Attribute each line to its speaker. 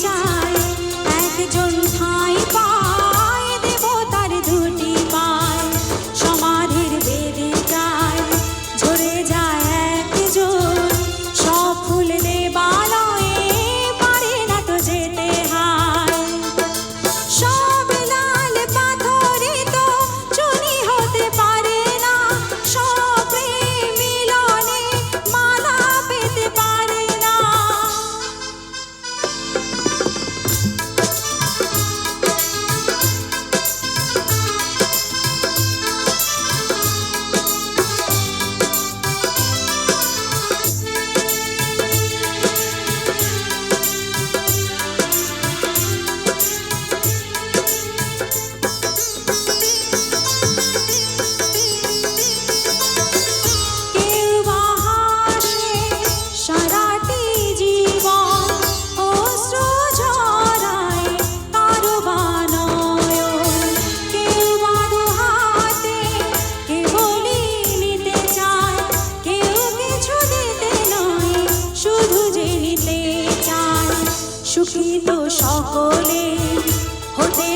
Speaker 1: शाम সুখী তো সকলে হতে